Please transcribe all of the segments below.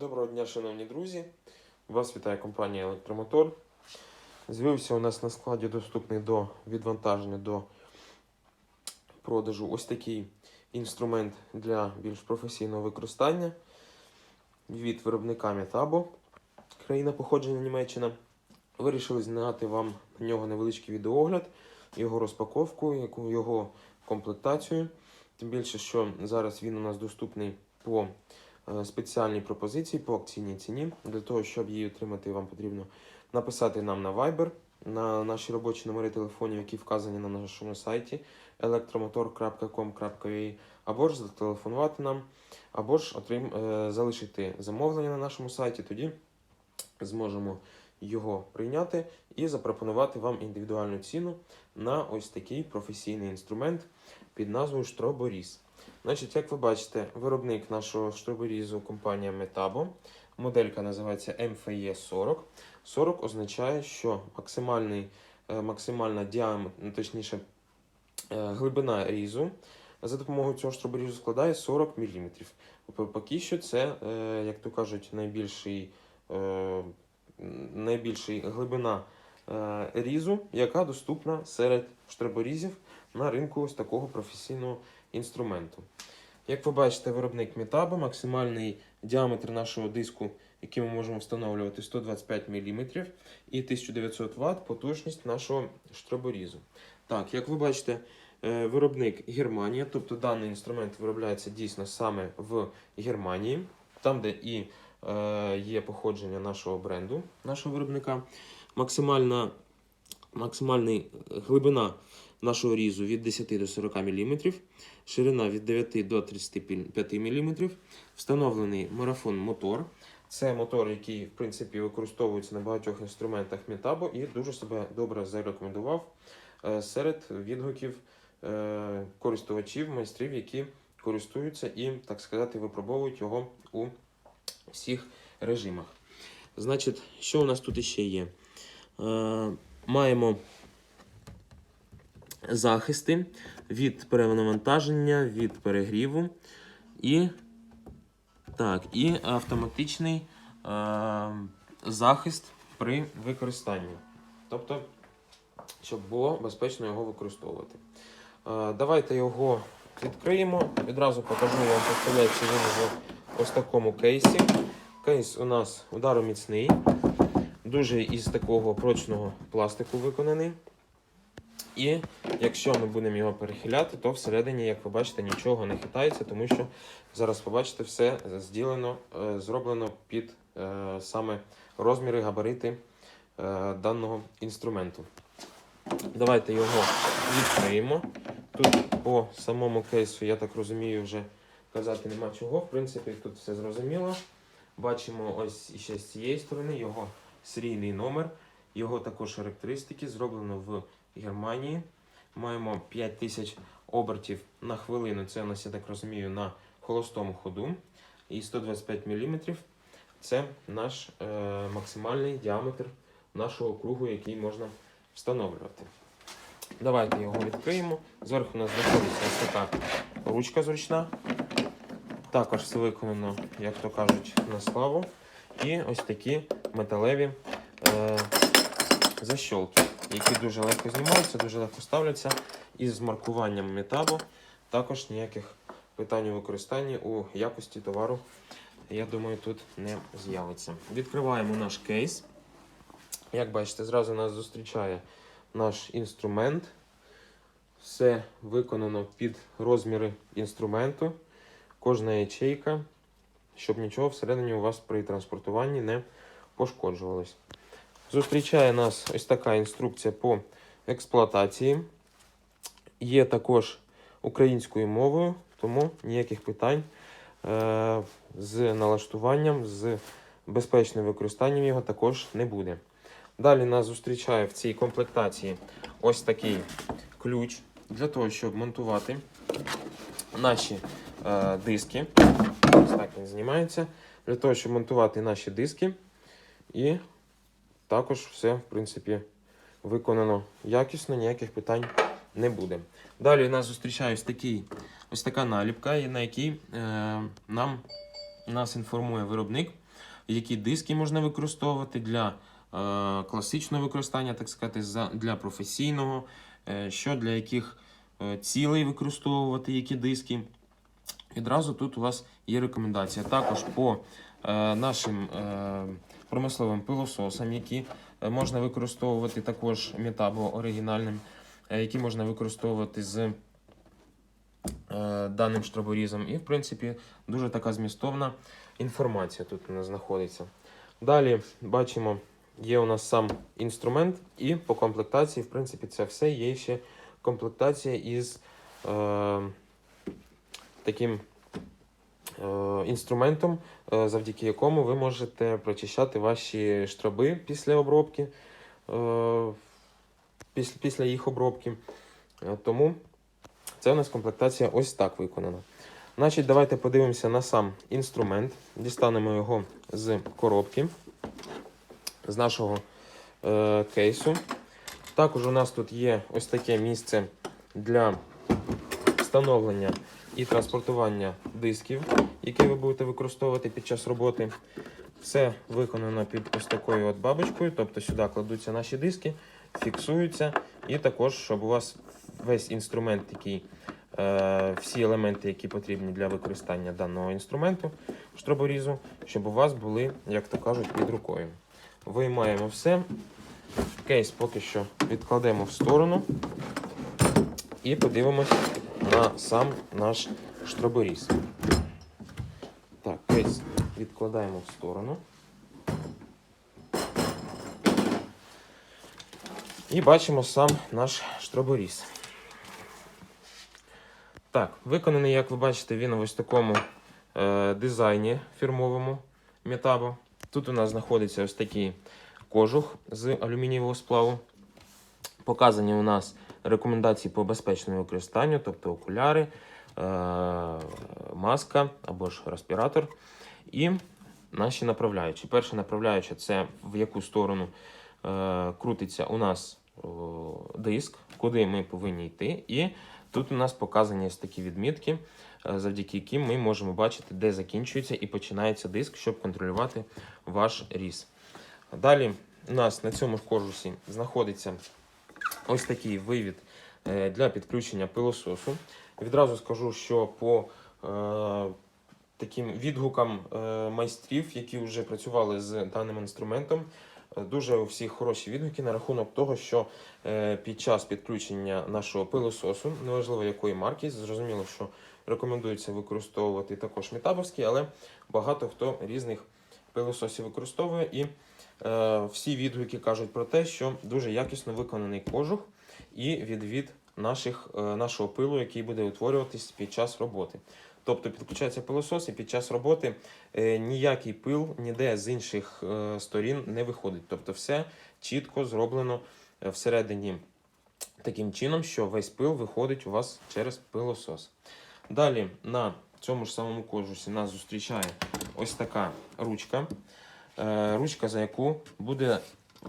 Доброго дня, шановні друзі. Вас вітає компанія Електромотор. З'явився у нас на складі доступний до відвантаження до продажу ось такий інструмент для більш професійного використання від виробника Метабо, країна походження Німеччина. Вирішили зняти вам на нього невеличкий відеоогляд, його розпаковку, його комплектацію. Тим більше, що зараз він у нас доступний по е, спеціальній пропозиції по акційній ціні. Для того, щоб її отримати, вам потрібно написати нам на Viber на наші робочі номери телефонів, які вказані на нашому сайті elektromotor.com.ua, або ж зателефонувати нам, або ж отрим... е, залишити замовлення на нашому сайті. Тоді зможемо його прийняти і запропонувати вам індивідуальну ціну на ось такий професійний інструмент під назвою Штроборіз. Значить, як ви бачите, виробник нашого штроборізу компанія Metabo. Моделька називається MFE 40. 40 означає, що максимальний, е, максимальна діаметр, ну, точніше, е, глибина різу за допомогою цього штроборізу складає 40 мм. Поки що це, е, як то кажуть, найбільший, найбільший глибина різу, яка доступна серед штроборізів на ринку ось такого професійного інструменту. Як ви бачите, виробник Метабо, максимальний діаметр нашого диску, який ми можемо встановлювати 125 мм і 1900 Вт потужність нашого штроборізу. Так, як ви бачите, е, виробник Германія, тобто даний інструмент виробляється дійсно саме в Германії, там, де і е, є походження нашого бренду, нашого виробника. Максимальна, максимальна глибина нашого різу від 10 до 40 мм, ширина від 9 до 35 мм, встановлений марафон мотор. Це мотор, який в принципі використовується на багатьох інструментах Metabo і дуже себе добре зарекомендував е, серед відгуків е, користувачів, майстрів, які користуються і, так сказати, випробовують його у всіх режимах. Значить, що у нас тут іще є? Маємо захисти від перенавантаження, від перегріву і, так, і автоматичний е, захист при використанні. Тобто, щоб було безпечно його використовувати. Е, давайте його відкриємо. Відразу покажу вам представляється він в ось такому кейсі. Кейс у нас удароміцний, дуже із такого прочного пластику виконаний. І якщо ми будемо його перехиляти, то всередині, як ви бачите, нічого не хитається, тому що зараз побачите, все зділено, е, зроблено під е, саме розміри, габарити е, даного інструменту. Давайте його відкриємо. Тут по самому кейсу, я так розумію, вже казати нема чого. В принципі, тут все зрозуміло. Бачимо ось ще з цієї сторони його серійний номер, його також характеристики зроблено в Германії. Маємо 5000 обертів на хвилину. Це у нас, я так розумію, на холостому ходу. І 125 мм це наш е, максимальний діаметр нашого кругу, який можна встановлювати. Давайте його відкриємо. Зверху у нас знаходиться ось така ручка зручна. Також все виконано, як то кажуть, на славу. І ось такі металеві е, защолки, які дуже легко знімаються, дуже легко ставляться. І з маркуванням метабу також ніяких питань у використанні у якості товару, я думаю, тут не з'явиться. Відкриваємо наш кейс. Як бачите, зразу нас зустрічає наш інструмент. Все виконано під розміри інструменту. Кожна ячейка, щоб нічого всередині у вас при транспортуванні не пошкоджувалось. Зустрічає нас ось така інструкція по експлуатації. Є також українською мовою, тому ніяких питань е- з налаштуванням, з безпечним використанням його також не буде. Далі нас зустрічає в цій комплектації ось такий ключ для того, щоб монтувати наші е, диски. Ось так він знімається. Для того, щоб монтувати наші диски. І також все, в принципі, виконано якісно, ніяких питань не буде. Далі нас зустрічає ось, такий, ось така наліпка, на якій е, нам, нас інформує виробник які диски можна використовувати для е, класичного використання, так сказати, за- для професійного, е, що для яких е, цілей використовувати які диски. Відразу тут у вас є рекомендація. Також по е, нашим е, промисловим пилососам, які е, можна використовувати також метабо оригінальним, е, які можна використовувати з е, даним штроборізом. І, в принципі, дуже така змістовна інформація тут у нас знаходиться. Далі бачимо, є у нас сам інструмент, і по комплектації, в принципі, це все є ще комплектація із е, таким е, інструментом, е, завдяки якому ви можете прочищати ваші штраби після обробки, е, після, їх обробки. Тому це у нас комплектація ось так виконана. Значить, давайте подивимося на сам інструмент. Дістанемо його з коробки, з нашого е, кейсу. Також у нас тут є ось таке місце для встановлення і транспортування дисків, які ви будете використовувати під час роботи. Все виконано під ось такою от бабочкою, тобто сюди кладуться наші диски, фіксуються, і також, щоб у вас весь інструмент, який, е, всі елементи, які потрібні для використання даного інструменту, штроборізу, щоб у вас були, як то кажуть, під рукою. Виймаємо все. Кейс поки що відкладемо в сторону і подивимось на сам наш штроборіз. Так, кейс відкладаємо в сторону. І бачимо сам наш штроборіз. Так, виконаний, як ви бачите, він ось в такому е, дизайні фірмовому Метабо. Тут у нас знаходиться ось такий кожух з алюмінієвого сплаву. Показані у нас рекомендації по безпечному використанню, тобто окуляри, е, маска або ж респіратор. І наші направляючі. Перша направляюча це в яку сторону е, крутиться у нас диск, куди ми повинні йти. І тут у нас показані ось такі відмітки, е, завдяки яким ми можемо бачити, де закінчується і починається диск, щоб контролювати ваш різ. Далі у нас на цьому ж кожусі знаходиться ось такий вивід е, для підключення пилососу. Відразу скажу, що по е, таким відгукам е, майстрів, які вже працювали з даним інструментом, е, дуже у всіх хороші відгуки на рахунок того, що е, під час підключення нашого пилососу, неважливо якої марки, зрозуміло, що рекомендується використовувати також метабовські, але багато хто різних пилососів використовує і всі відгуки кажуть про те, що дуже якісно виконаний кожух і відвід наших, е, нашого пилу, який буде утворюватись під час роботи. Тобто підключається пилосос і під час роботи е, ніякий пил ніде з інших е, сторін не виходить. Тобто все чітко зроблено е, всередині таким чином, що весь пил виходить у вас через пилосос. Далі на цьому ж самому кожусі нас зустрічає ось така ручка. Е, ручка, за яку буде е,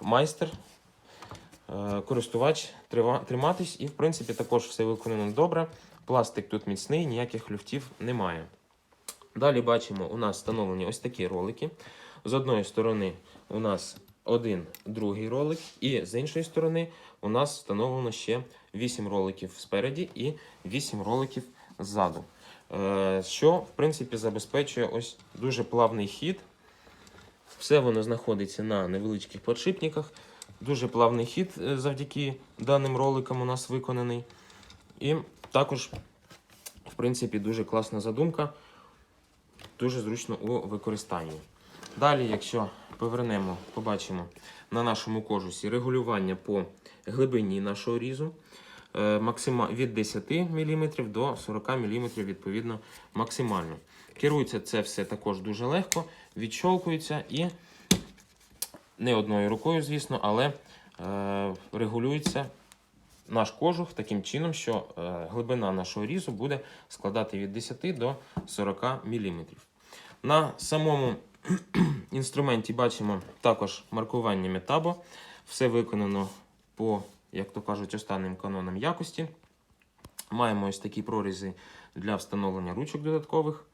майстер, е, користувач триматись, і в принципі також все виконано добре. Пластик тут міцний, ніяких люфтів немає. Далі бачимо, у нас встановлені ось такі ролики. З одної сторони у нас один другий ролик, і з іншої сторони у нас встановлено ще 8 роликів спереді і 8 роликів ззаду. Що, в принципі, забезпечує ось дуже плавний хід. Все воно знаходиться на невеличких подшипниках. Дуже плавний хід е, завдяки даним роликам у нас виконаний. І також, в принципі, дуже класна задумка, дуже зручно у використанні. Далі, якщо повернемо, побачимо на нашому кожусі регулювання по глибині нашого різу. Е, від 10 мм до 40 мм відповідно максимально. Керується це все також дуже легко, відщолкується і не одною рукою, звісно, але е, регулюється наш кожух таким чином, що е, глибина нашого різу буде складати від 10 до 40 мм. На самому інструменті бачимо також маркування метабо. Все виконано по, як то кажуть, останнім канонам якості. Маємо ось такі прорізи для встановлення ручок додаткових.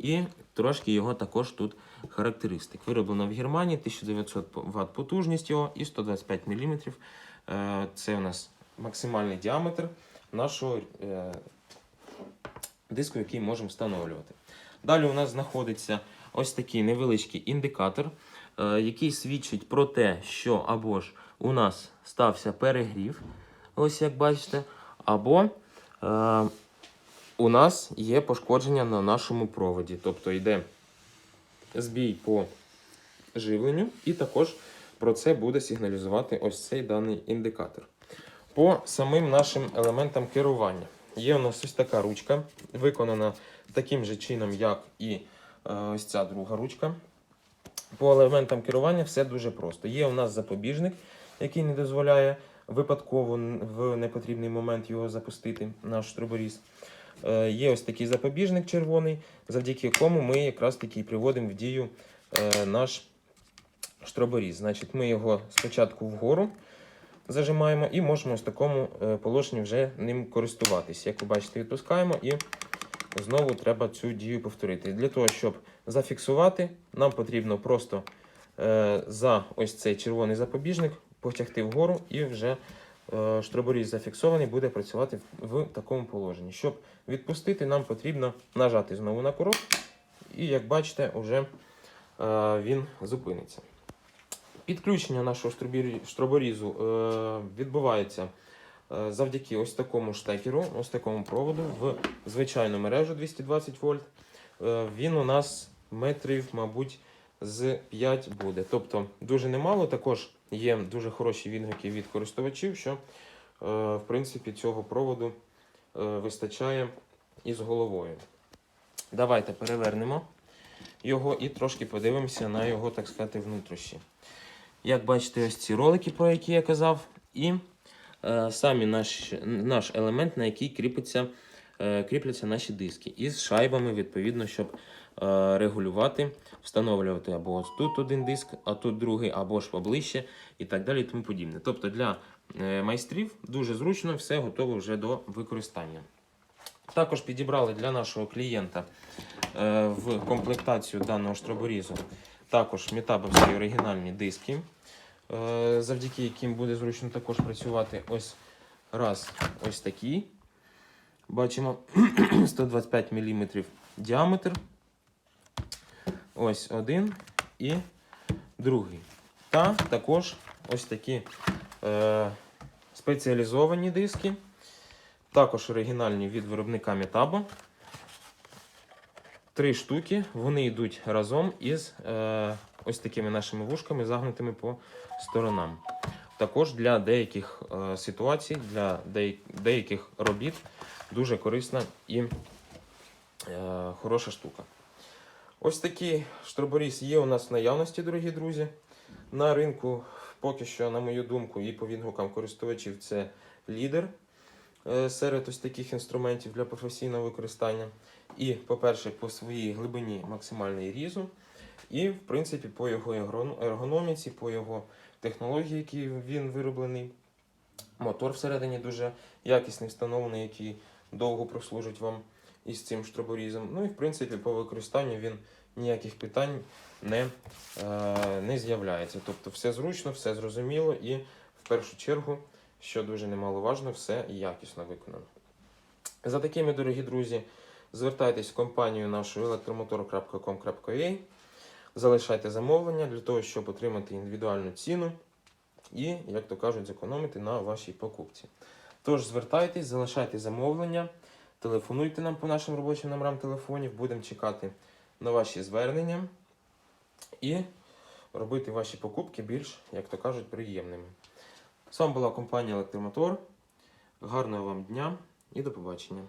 І трошки його також тут характеристик. Вироблено в Германії 1900 Вт потужність його і 125 мм. Це у нас максимальний діаметр нашого е, диску, який можемо встановлювати. Далі у нас знаходиться ось такий невеличкий індикатор, е, який свідчить про те, що або ж у нас стався перегрів, ось як бачите, або е, у нас є пошкодження на нашому проводі. Тобто йде збій по живленню, і також про це буде сигналізувати ось цей даний індикатор. По самим нашим елементам керування. Є у нас ось така ручка, виконана таким же чином, як і е, ось ця друга ручка. По елементам керування все дуже просто. Є у нас запобіжник, який не дозволяє випадково в непотрібний момент його запустити, наш труборіз. Е, Є ось такий запобіжник червоний, завдяки якому ми якраз таки приводимо в дію е, наш штроборіз. Значить, ми його спочатку вгору зажимаємо і можемо в такому е, положенні вже ним користуватись. Як ви бачите, відпускаємо і знову треба цю дію повторити. Для того, щоб зафіксувати, нам потрібно просто за ось цей червоний запобіжник потягти вгору і вже е, штроборіз зафіксований буде працювати в, такому положенні. Щоб відпустити, нам потрібно нажати знову на курок, і як бачите, вже е, він зупиниться. Підключення нашого штроборізу е, відбувається завдяки ось такому штекеру, ось такому проводу в звичайну мережу 220 вольт. Він у нас метрів, мабуть, з 5 буде. Тобто дуже немало. Також є дуже хороші відгуки від користувачів, що е, в принципі цього проводу е, вистачає із головою. Давайте перевернемо його і трошки подивимося на його, так сказати, внутрішні. Як бачите, ось ці ролики, про які я казав, і е, самі наш, наш елемент, на який кріпиться, кріпляться наші диски. Із шайбами, відповідно, щоб е, регулювати, встановлювати або ось тут один диск, а тут другий, або ж поближче, і так далі. і тому подібне. Тобто для е, майстрів дуже зручно, все готово вже до використання. Також підібрали для нашого клієнта е, в комплектацію даного штроборізу також метабовські оригінальні диски, е, завдяки яким буде зручно також працювати. Ось раз, ось такі. Бачимо 125 мм діаметр. Ось один і другий. Та також ось такі е, спеціалізовані диски. Також оригінальні від виробника Metabo. Три штуки. Вони йдуть разом із е, ось такими нашими вушками, загнутими по сторонам. Також для деяких е, ситуацій, для деяких робіт дуже корисна і е, хороша штука. Ось такий штроборіз є у нас в наявності, дорогі друзі. На ринку поки що, на мою думку, і по відгукам користувачів це лідер е, серед ось таких інструментів для професійного використання. І, по-перше, по своїй глибині максимальний різу, і, в принципі, по його ергономіці, по його технології, які він вироблений. Мотор всередині дуже якісний, встановлений, який довго прослужить вам із цим штроборізом. Ну і, в принципі, по використанню він ніяких питань не, е, не з'являється. Тобто все зручно, все зрозуміло і, в першу чергу, що дуже немаловажно, все якісно виконано. За такими, дорогі друзі, звертайтесь в компанію нашу електромотор.com.ua, залишайте замовлення для того, щоб отримати індивідуальну ціну і, як то кажуть, зекономити на вашій покупці. Тож звертайтесь, залишайте замовлення, телефонуйте нам по нашим робочим номерам телефонів, будемо чекати на ваші звернення і робити ваші покупки більш, як то кажуть, приємними. З вами була компанія Електромотор. Гарного вам дня і до побачення.